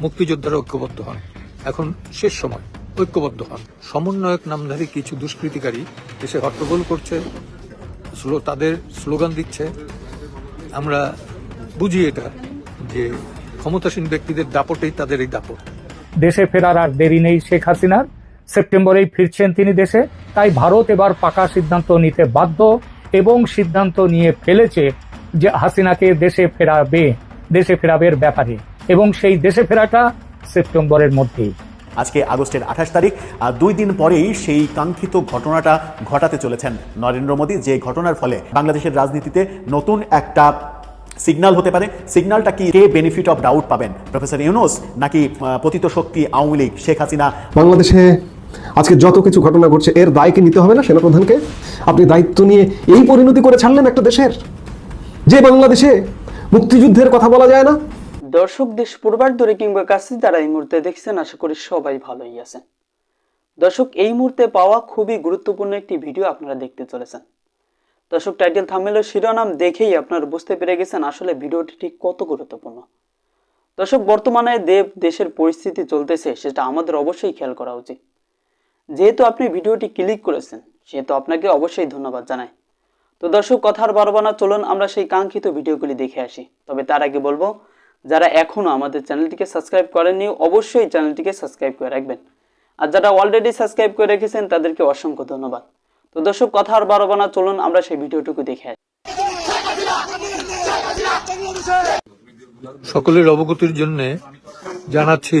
মুক্তিযোদ্ধারা ঐক্যবদ্ধ হন। এখন শেষ সময়। ঐক্যবদ্ধ হন। সমন্বয়ক নামধারী কিছু দুষ্কৃতিকারী এসে হট্টগোল করছে তাদের স্লোগান দিচ্ছে। আমরা বুঝি এটা, যে ক্ষমতাসীন ব্যক্তিদের দাপটেই তাদের এই দাপট। দেশে ফেরার আর দেরি নেই শেখ হাসিনার। সেপ্টেম্বরেই ফিরছেন তিনি দেশে। তাই ভারত এবার পাকা সিদ্ধান্ত নিতে বাধ্য এবং সিদ্ধান্ত নিয়ে ফেলেছে যে হাসিনাকে দেশে ফেরাবে, দেশে ফেরাবের ব্যাপারে। এবং সেই দেশে ফেরাটা সেপ্টেম্বরের মধ্যেই। আজকে আগস্টের আঠাশ তারিখ আর দুই দিন পরেই সেই কাঙ্ক্ষিত ঘটনাটা ঘটাতে চলেছেন নরেন্দ্র মোদী যে ঘটনার ফলে বাংলাদেশের রাজনীতিতে নতুন একটা সিগন্যাল হতে পারে। সিগন্যালটা কি কে বেনিফিট অফ ডাউট পাবেন? প্রফেসর ইউনুস নাকি আহ, পতিত শক্তি আওয়ামী লীগ শেখ হাসিনা? বাংলাদেশে আজকে যত কিছু ঘটনা ঘটছে এর দায় কি নিতে হবে না সেনাপ্রধানকে? আপনি দায়িত্ব নিয়ে এই পরিণতি করে ছাড়লেন একটা দেশের যে বাংলাদেশে মুক্তিযুদ্ধের কথা বলা যায় না? দর্শক দেশ পূর্বার দূরে কিংবা কাছে যারা এই মুহূর্তে দেখছেন, আশা করি সবাই ভালোই আছেন। দর্শক, এই মুহূর্তে পাওয়া খুবই গুরুত্বপূর্ণ একটি ভিডিও আপনারা দেখতে চলেছেন। দর্শক, টাইটেল থামেল শিরোনাম দেখেই আপনারা বুঝতে পেরে গেছেন আসলে ভিডিওটি ঠিক কত গুরুত্বপূর্ণ। দর্শক, বর্তমানে দেব দেশের পরিস্থিতি চলতেছে, সেটা আমাদের অবশ্যই খেয়াল করা উচিত। যেহেতু আপনি ভিডিওটি ক্লিক করেছেন, সেহেতু আপনাকে অবশ্যই ধন্যবাদ জানাই। তো দর্শক, কথার বারবানা, চলুন আমরা সেই কাঙ্ক্ষিত ভিডিওগুলি দেখে আসি। তবে তার আগে বলব যারা এখনও আমাদের চ্যানেলটিকে সাবস্ক্রাইব করেননি, অবশ্যই চ্যানেলটিকে সাবস্ক্রাইব করে রাখবেন। আর যারা অলরেডি সাবস্ক্রাইব করে রেখেছেন, তাদেরকে অসংখ্য ধন্যবাদ। তো দর্শক, কথা আর বারবানা চলুন আমরা সেই ভিডিওটুকু দেখে সকলের অবগতির জন্য জানাচ্ছি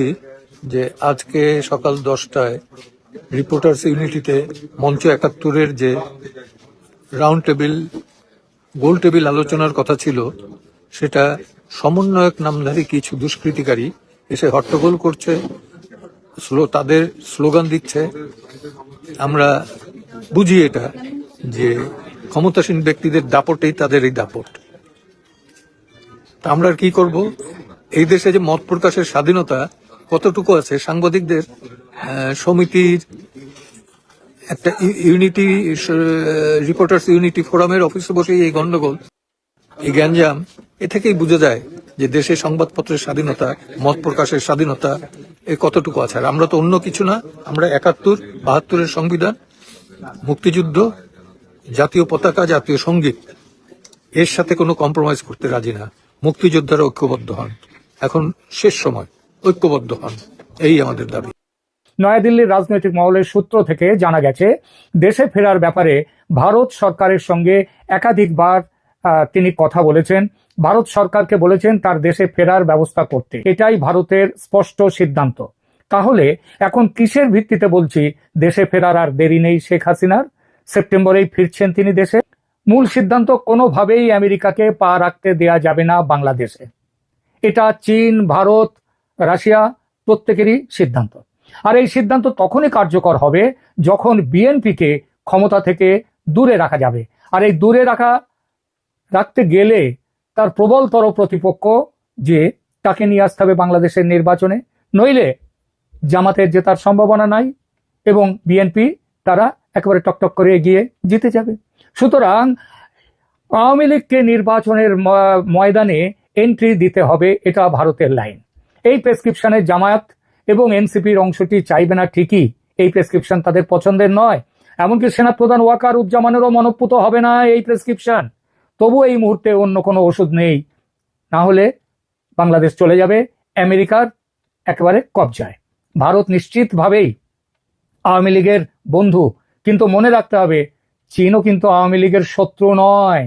যে আজকে সকাল দশটায় রিপোর্টার্স ইউনিটিতে মঞ্চ একাত্তরের যে রাউন্ড টেবিল গোল টেবিল আলোচনার কথা ছিল, সেটা সমন্বয়ক নামধারী কিছু দুষ্কৃতিকারী এসে হট্টগোল করছে তাদের স্লোগান দিচ্ছে। আমরা বুঝি এটা, যে ক্ষমতাসীন ব্যক্তিদের দাপটেই তাদের এই দাপট। আমরা আর কি করব? এই দেশে যে মত প্রকাশের স্বাধীনতা কতটুকু আছে? সাংবাদিকদের সমিতির, একটা ইউ- ইউনিটি রিপোর্টার্স ইউনিটি ফোরামের অফিসে বসে এই গন্ডগোল। এই গ্যাঞ্জাম, এ থেকেই বোঝা যায় যে দেশে সংবাদপত্রের স্বাধীনতা, মত প্রকাশের স্বাধীনতা, এ কতটুকু আছে। আর আমরা তো অন্য কিছু না, আমরা একাত্তর, বাহাত্তরের সংবিধান, মুক্তিযুদ্ধ, জাতীয় পতাকা, জাতীয় সংগীত, এর সাথে কোনো কম্প্রোমাইজ করতে রাজি না। মুক্তিযোদ্ধারা ঐক্যবদ্ধ হন। এখন শেষ সময়, ঐক্যবদ্ধ হন। এই আমাদের দাবি। নয়াদিল্লির রাজনৈতিক মহলের সূত্র থেকে জানা গেছে, দেশে ফেরার ব্যাপারে ভারত সরকারের সঙ্গে একাধিকবার তিনি কথা বলেছেন। ভারত সরকারকে বলেছেন তার দেশে ফেরার ব্যবস্থা করতে। এটাই ভারতের স্পষ্ট সিদ্ধান্ত। তাহলে এখন কিসের ভিত্তিতে বলছি দেশে ফেরার আর দেরি নেই শেখ হাসিনার? সেপ্টেম্বরেই ফিরছেন তিনি দেশে। মূল সিদ্ধান্ত কোনোভাবেই আমেরিকাকে পা রাখতে দেয়া যাবে না বাংলাদেশে। এটা চীন, ভারত, রাশিয়া প্রত্যেকেরই সিদ্ধান্ত। আর এই সিদ্ধান্ত তখনই কার্যকর হবে যখন বিএনপিকে ক্ষমতা থেকে দূরে রাখা যাবে। আর এই দূরে রাখা রাখতে গেলে তার প্রবলতর প্রতিপক্ষ যে তাকে নিয়ে আসতে হবে বাংলাদেশের নির্বাচনে, নইলে জামাতের জেতার সম্ভাবনা নাই এবং বিএনপি তারা একেবারে টকটক করে এগিয়ে জিতে যাবে। সুতরাং আওয়ামী লীগকে নির্বাচনের ময়দানে এন্ট্রি দিতে হবে, এটা ভারতের লাইন এই প্রেসক্রিপশনে জামায়াত এবং এনসিপির অংশটি চাইবে না ঠিকই, এই প্রেসক্রিপশন তাদের পছন্দের নয়। এমনকি সেনাপ্রধান ওয়াকার উজ্জামানেরও মনপ্রুত হবে না এই প্রেসক্রিপশন তবু এই মুহূর্তে অন্য কোনো ওষুধ নেই। না হলে বাংলাদেশ চলে যাবে, আমেরিকার একেবারে কবজায়। ভারত নিশ্চিতভাবেই আওয়ামী লীগের বন্ধু। কিন্তু মনে রাখতে হবে, চীনও কিন্তু আওয়ামী লীগের শত্রু নয়।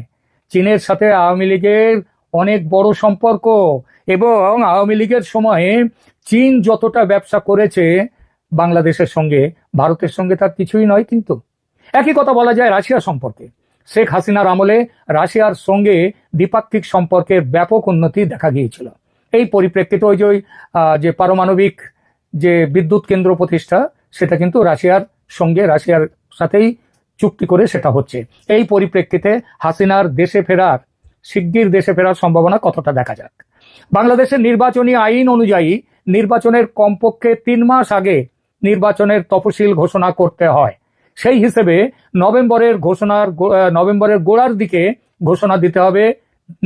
চীনের সাথে আওয়ামী লীগের অনেক বড় সম্পর্ক এবং আওয়ামী লীগের সময়ে চীন যতটা ব্যবসা করেছে, বাংলাদেশের সঙ্গে, ভারতের সঙ্গে তার কিছুই নয় কিন্তু। একই কথা বলা যায় রাশিয়া সম্পর্কে। শেখ হাসিনার আমলে রাশিয়ার সঙ্গে দ্বিপাক্ষিক সম্পর্কের ব্যাপক উন্নতি দেখা গিয়েছিল। এই পরিপ্রেক্ষিতে ওই যে যে পারমাণবিক যে বিদ্যুৎ কেন্দ্র প্রতিষ্ঠা, সেটা কিন্তু রাশিয়ার সঙ্গে, রাশিয়ার সাথেই চুক্তি করে সেটা হচ্ছে। এই পরিপ্রেক্ষিতে হাসিনার দেশে ফেরার, শিগগির দেশে ফেরার সম্ভাবনা কতটা দেখা যাক। বাংলাদেশের নির্বাচনী আইন অনুযায়ী নির্বাচনের কমপক্ষে তিন মাস আগে নির্বাচনের তফসিল ঘোষণা করতে হয়। সেই হিসেবে নভেম্বরের ঘোষণার নভেম্বরের গোড়ার দিকে ঘোষণা দিতে হবে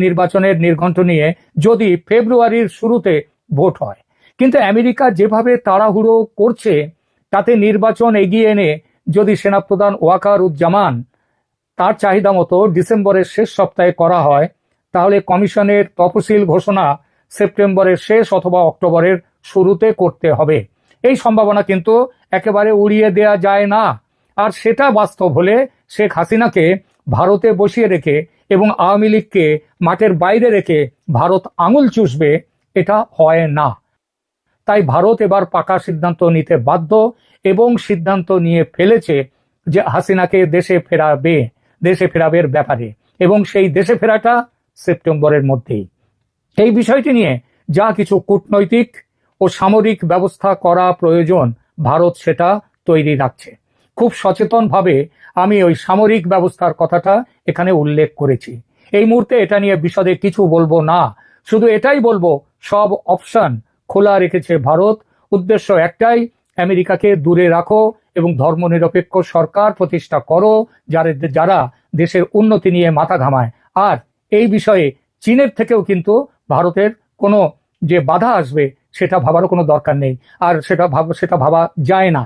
নির্বাচনের নির্ঘণ্ট নিয়ে, যদি ফেব্রুয়ারির শুরুতে ভোট হয়। কিন্তু আমেরিকা যেভাবে তাড়াহুড়ো করছে, তাতে নির্বাচন এগিয়ে এনে যদি সেনাপ্রধান ওয়াকার উজ্জামান তার চাহিদা মতো ডিসেম্বরের শেষ সপ্তাহে করা হয়, তাহলে কমিশনের তফসিল ঘোষণা সেপ্টেম্বরের শেষ অথবা অক্টোবরের শুরুতে করতে হবে। এই সম্ভাবনা কিন্তু একেবারে উড়িয়ে দেয়া যায় না। আর সেটা বাস্তব হলে শেখ হাসিনাকে ভারতে বসিয়ে রেখে এবং আওয়ামী লীগকে মাঠের বাইরে রেখে ভারত আঙুল চুষবে, এটা হয় না। তাই ভারত এবার পাকা সিদ্ধান্ত নিতে বাধ্য এবং সিদ্ধান্ত নিয়ে ফেলেছে যে হাসিনাকে দেশে ফেরাবে, দেশে ফেরাবের ব্যাপারে এবং সেই দেশে ফেরাটা সেপ্টেম্বরের মধ্যেই। এই বিষয়টি নিয়ে যা কিছু কূটনৈতিক ও সামরিক ব্যবস্থা করা প্রয়োজন, ভারত সেটা তৈরি রাখছে। খুব সচেতনভাবে আমি ওই সামরিক ব্যবস্থার কথাটা এখানে উল্লেখ করেছি। এই মুহূর্তে এটা নিয়ে বিশদে কিছু বলব না। শুধু এটাই বলব, সব অপশন খোলা রেখেছে ভারত। উদ্দেশ্য একটাই, আমেরিকাকে দূরে রাখো এবং ধর্মনিরপেক্ষ সরকার প্রতিষ্ঠা করো, যারা যারা দেশের উন্নতি নিয়ে মাথা ঘামায়। আর এই বিষয়ে চীনের থেকেও কিন্তু ভারতের কোনো যে বাধা আসবে, সেটা ভাবারও কোনো দরকার নেই। আর সেটা ভাব, সেটা ভাবা যায় না।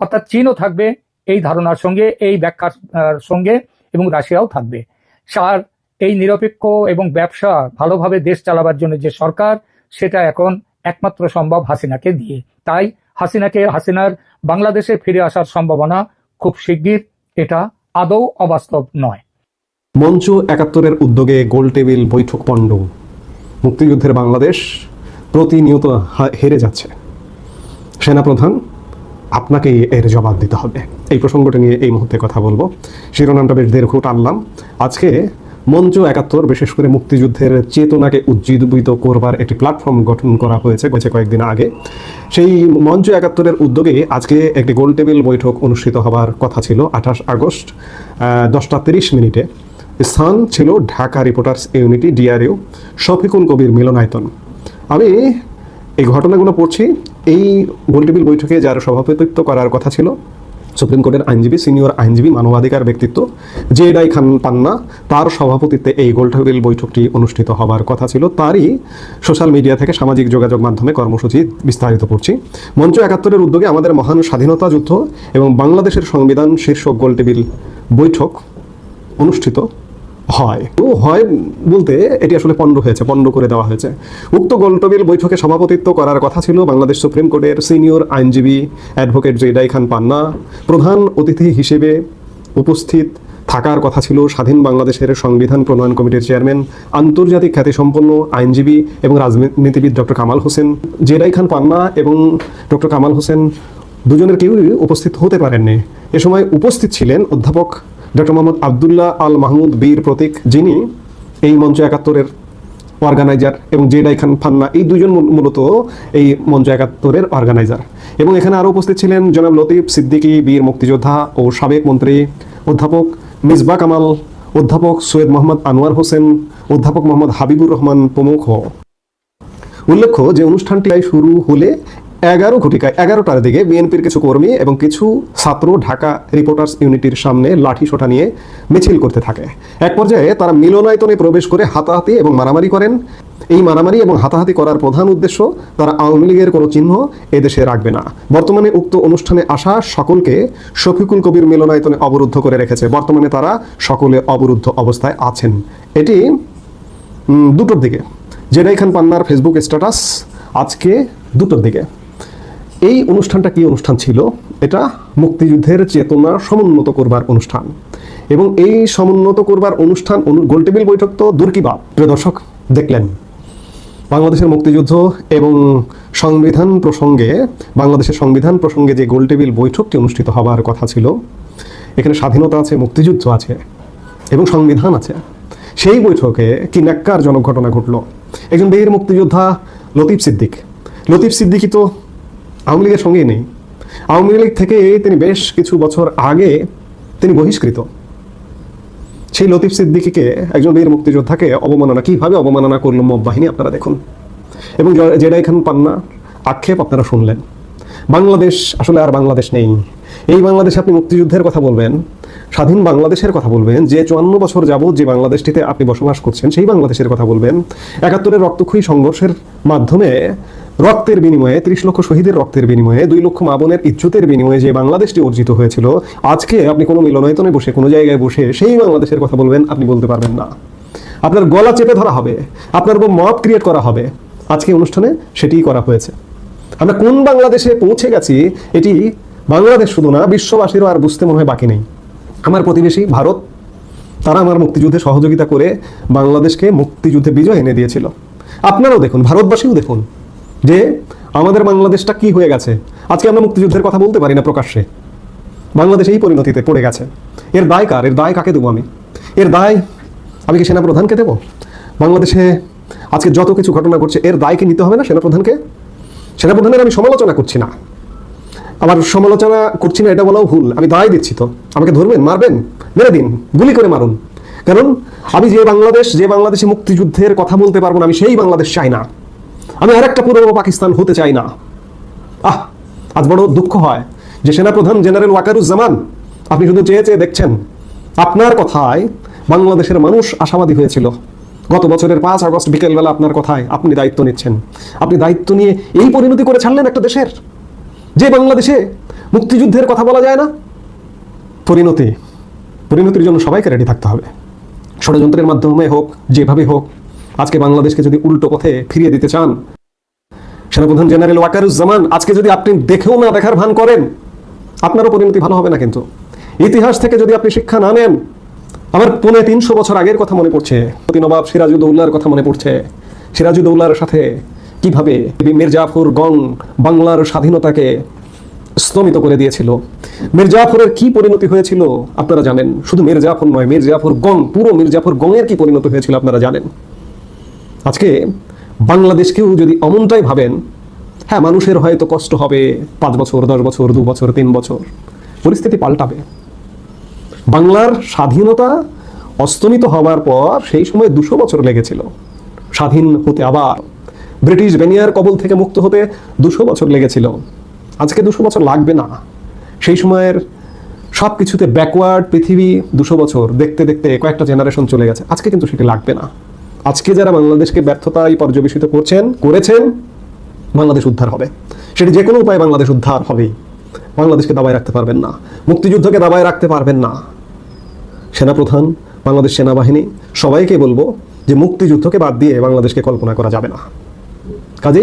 অর্থাৎ চীনও থাকবে এই ধারণার সঙ্গে, এই ব্যাখ্যার সঙ্গে এবং রাশিয়াও থাকবে। আর এই নিরপেক্ষ এবং ব্যবসা ভালোভাবে দেশ চালাবার জন্য যে সরকার, সেটা এখন একমাত্র সম্ভব হাসিনাকে দিয়ে। তাই হাসিনাকে, হাসিনার বাংলাদেশে ফিরে আসার সম্ভাবনা খুব শিগগির। এটা আদৌ অবাস্তব নয়। মঞ্চ একাত্তরের উদ্যোগে গোল টেবিল বৈঠক পণ্ড মুক্তিযুদ্ধের বাংলাদেশ প্রতিনিয়ত হেরে যাচ্ছে। সেনাপ্রধান, আপনাকে এর জবাব দিতে হবে। এই প্রসঙ্গটা নিয়ে এই মুহূর্তে কথা বলব। শিরোনামটা বেশ দীর্ঘ, টানলাম। আজকে মঞ্চ একাত্তর, বিশেষ করে মুক্তিযুদ্ধের চেতনাকে উজ্জীবিত করবার একটি প্ল্যাটফর্ম গঠন করা হয়েছে গেছে কয়েকদিন আগে। সেই মঞ্চ একাত্তরের উদ্যোগে আজকে একটি গোল টেবিল বৈঠক অনুষ্ঠিত হবার কথা ছিল আঠাশ আগস্ট দশটা তিরিশ মিনিটে। স্থান ছিল Dhaka reporters unity, DRU, Shafiqul Kabir মিলনায়তন। আমি এই ঘটনাগুলো পড়ছি। এই গোলটেবিল বৈঠকে যার সভাপতিত্ব করার কথা ছিল সুপ্রিম কোর্টের আইনজীবী, সিনিয়র আইনজীবী, মানবাধিকার ব্যক্তিত্ব জে ডাই খান পান্না তার সভাপতিত্বে এই গোলটেবিল বৈঠকটি অনুষ্ঠিত হবার কথা ছিল। তারই সোশ্যাল মিডিয়া থেকে সামাজিক যোগাযোগ মাধ্যমে কর্মসূচি বিস্তারিত করছি। মঞ্চ একাত্তরের উদ্যোগে আমাদের মহান স্বাধীনতা যুদ্ধ এবং বাংলাদেশের সংবিধান শীর্ষক গোলটেবিল বৈঠক অনুষ্ঠিত হয়। তো হয় বলতে এটি আসলে পণ্ড হয়েছে, পণ্ড করে দেওয়া হয়েছে। উক্ত গোলটবিল বৈঠকে সভাপতিত্ব করার কথা ছিল বাংলাদেশ সুপ্রিম কোর্টের সিনিয়র আইনজীবী advocate Z I Khan Panna. প্রধান অতিথি হিসেবে উপস্থিত থাকার কথা ছিল স্বাধীন বাংলাদেশের সংবিধান প্রণয়ন কমিটির চেয়ারম্যান, আন্তর্জাতিক খ্যাতিসম্পন্ন আইনজীবী এবং রাজনীতিবিদ doctor Kamal Hossain. Z I Khan Panna এবং ডক্টর কামাল হোসেন দুজনের কেউই উপস্থিত হতে পারেননি। এ সময় উপস্থিত ছিলেন অধ্যাপক ডক্টর মোহাম্মদ আবদুল্লাহ আল মাহমুদ বীর প্রতীক যিনি এই মঞ্চ একাত্তরের অর্গানাইজার এবং জেডাই খান ফান্না এই দুজন মূলত এই মঞ্চ একাত্তরের অর্গানাইজার এবং এখানে আরও উপস্থিত ছিলেন জনাব লতিফ সিদ্দিকী, বীর মুক্তিযোদ্ধা ও সাবেক মন্ত্রী অধ্যাপক মিসবা কামাল, অধ্যাপক সৈয়দ মোহাম্মদ আনোয়ার হোসেন, অধ্যাপক মোহাম্মদ হাবিবুর রহমান প্রমুখ। উল্লেখ্য যে অনুষ্ঠানটি শুরু হলে এগারো ঘটিকায়, এগারোটার দিকে বিএনপির কিছু কর্মী এবং কিছু ছাত্র ঢাকা রিপোর্টার্স ইউনিটির সামনে লাঠি সোটা নিয়ে মিছিল করতে থাকে। এক পর্যায়ে তারা মিলনায়তনে প্রবেশ করে হাতাহাতি এবং মারামারি করেন। এই মারামারি এবং হাতাহাতি করার প্রধান উদ্দেশ্য তারা আওয়ামী লীগের কোনো চিহ্ন এদেশে রাখবে না। বর্তমানে উক্ত অনুষ্ঠানে আসা সকলকে শফিকুল কবির মিলনায়তনে অবরুদ্ধ করে রেখেছে। বর্তমানে তারা সকলে অবরুদ্ধ অবস্থায় আছেন। এটি দুটোর দিকে। খান পান্নার ফেসবুক স্ট্যাটাস আজকে দুটোর দিকে। এই অনুষ্ঠানটা কি অনুষ্ঠান ছিল? এটা মুক্তিযুদ্ধের চেতনা সমুন্নত করবার অনুষ্ঠান। এবং এই সমুন্নত করবার অনুষ্ঠান গোলটেবিল বৈঠক তো দূর কি বাপ? প্রিয় দর্শক, দেখলেন। বাংলাদেশের মুক্তিযুদ্ধ এবং সংবিধান প্রসঙ্গে, বাংলাদেশের সংবিধান প্রসঙ্গে যে গোলটেবিল বৈঠকটি অনুষ্ঠিত হবার কথা ছিল, এখানে স্বাধীনতা আছে, মুক্তিযুদ্ধ আছে এবং সংবিধান আছে। সেই বৈঠকে কি ন্যাক্কারজনক ঘটনা ঘটল? একজন বীর মুক্তিযোদ্ধা লতিফ সিদ্দিক। লতিফ সিদ্দিকি তো আওয়ামী লীগের সঙ্গেই নেই। আওয়ামী লীগ থেকে তিনি বেশ কিছু বছর আগে তিনি বহিষ্কৃত। সেই লতিফ সিদ্দিকিকে একজন বীর মুক্তিযোদ্ধাকে অবমাননা, কীভাবে অবমাননা করল মব বাহিনী আপনারা দেখুন। এবং জেডাই খান পান্না, আক্ষেপ আপনারা শুনলেন। বাংলাদেশ আসলে আর বাংলাদেশ নেই। এই বাংলাদেশে আপনি মুক্তিযুদ্ধের কথা বলবেন, স্বাধীন বাংলাদেশের কথা বলবেন, যে চুয়ান্ন বছর যাবৎ যে বাংলাদেশটিতে আপনি বসবাস করছেন, সেই বাংলাদেশের কথা বলবেন। একাত্তরের রক্তক্ষয়ী সংঘর্ষের মাধ্যমে রক্তের বিনিময়ে, ত্রিশ লক্ষ শহীদের রক্তের বিনিময়ে, দুই লক্ষ মা বোনের ইজ্জতের বিনিময়ে যে বাংলাদেশটি অর্জিত হয়েছিল, আজকে আপনি কোনো মিলনায়তনে বসে, কোনো জায়গায় বসে সেই বাংলাদেশের কথা বলবেন, আপনি বলতে পারবেন না। আপনার গলা চেপে ধরা হবে, আপনার উপর মত ক্রিয়েট করা হবে। আজকে অনুষ্ঠানে সেটিই করা হয়েছে। আমরা কোন বাংলাদেশে পৌঁছে গেছি, এটি বাংলাদেশ শুধু না, বিশ্ববাসীরও আর বুঝতে মনে হয় বাকি নেই। আমার প্রতিবেশী ভারত, তারা আমার মুক্তিযুদ্ধে সহযোগিতা করে বাংলাদেশকে মুক্তিযুদ্ধে বিজয় এনে দিয়েছিল। আপনারাও দেখুন, ভারতবাসীও দেখুন। যে আমাদের বাংলাদেশটা কি হয়ে গেছে? আজকে আমরা মুক্তিযুদ্ধের কথা বলতে পারি না প্রকাশ্যে। বাংলাদেশ এই পরিণতিতে পড়ে গেছে। এর দায় কার? এর দায় কাকে দেবো আমি? এর দায় আমি কি সেনাপ্রধানকে দেবো? বাংলাদেশে আজকে যত কিছু ঘটনা ঘটছে, এর দায় কি নিতে হবে না সেনাপ্রধানকে? সেনাপ্রধানের আমি সমালোচনা করছি না। আমার সমালোচনা করছি না, এটা বলাও ভুল। আমি দায় দিচ্ছি তো। আমাকে ধরবেন? মারবেন? মেরে দিন। গুলি করে মারুন। কারণ আমি যে বাংলাদেশ, যে বাংলাদেশে মুক্তিযুদ্ধের কথা বলতে পারব না, আমি সেই বাংলাদেশ চাই না। আমি আর একটা পূর্ব পাকিস্তান হতে চাই না। আহ, আজ বড় দুঃখ হয় যে সেনাপ্রধান জেনারেল ওয়াকারুজ্জামান, আপনি শুধু চেয়ে চেয়ে দেখছেন, আপনার কথায় বাংলাদেশের মানুষ আশাবাদী হয়েছিল। গত বছরের পাঁচ আগস্ট বিকেলবেলা আপনার কথায় আপনি দায়িত্ব নিচ্ছেন। আপনি দায়িত্ব নিয়ে এই পরিণতি করে ছাড়লেন একটা দেশের, যে বাংলাদেশে মুক্তিযুদ্ধের কথা বলা যায় না। পরিণতি, পরিণতির জন্য সবাইকে রেডি থাকতে হবে। ষড়যন্ত্রের মাধ্যমে হোক, যেভাবে হোক আজকে বাংলাদেশকে যদি উল্টো পথে ফিরিয়ে দিতে চান। সেনাপ্রধান জেনারেল ওয়াকারুজ্জামান, আজকে যদি আপনি দেখেও না দেখার ভান করেন, আপনারও পরিণতি ভালো হবে না কিন্তু। ইতিহাস থেকে যদি আপনি শিক্ষা না নেন, আমার পৌনে তিনশো বছর আগের কথা মনে পড়ছে। নবাব সিরাজুদ্দৌল্লার কথা মনে পড়ছে। সিরাজুদ্দৌল্লার সাথে কীভাবে মির্জাফর গং বাংলার স্বাধীনতাকে স্তমিত করে দিয়েছিল। মির্জাফরের কি পরিণতি হয়েছিল, আপনারা জানেন। শুধু মির্জাফর নয়, মির্জাফর গং, পুরো মির্জাফর গংয়ের কি পরিণতি হয়েছিল, আপনারা জানেন। আজকে বাংলাদেশকেও যদি অমনটাই ভাবেন হ্যাঁ মানুষের হয়তো কষ্ট হবে পাঁচ বছর, দশ বছর, দু বছর, তিন বছর। পরিস্থিতি পাল্টাবে। বাংলার স্বাধীনতা অস্তমিত হওয়ার পর সেই সময় দুশো বছর লেগেছিল। স্বাধীন হতে আবার ব্রিটিশ বেনিয়ার কবল থেকে মুক্ত হতে দুশো বছর লেগেছিল। আজকে দুশো বছর লাগবে না। সেই সময়ের সব কিছুতে ব্যাকওয়ার্ড পৃথিবী দুশো বছর দেখতে দেখতে কয়েকটা জেনারেশন চলে গেছে। আজকে কিন্তু সেটি লাগবে না। আজকে যারা বাংলাদেশকে ব্যর্থতায় পর্যবেসিত করছেন, করেছেন, বাংলাদেশ উদ্ধার হবে। সেটি যে কোনো উপায়ে বাংলাদেশ উদ্ধার হবেই বাংলাদেশকে দাবায় রাখতে পারবেন না। মুক্তিযুদ্ধকে দাবায় রাখতে পারবেন না। সেনাপ্রধান, বাংলাদেশ সেনাবাহিনী, সবাইকে বলব যে মুক্তিযুদ্ধকে বাদ দিয়ে বাংলাদেশকে কল্পনা করা যাবে না। কাজেই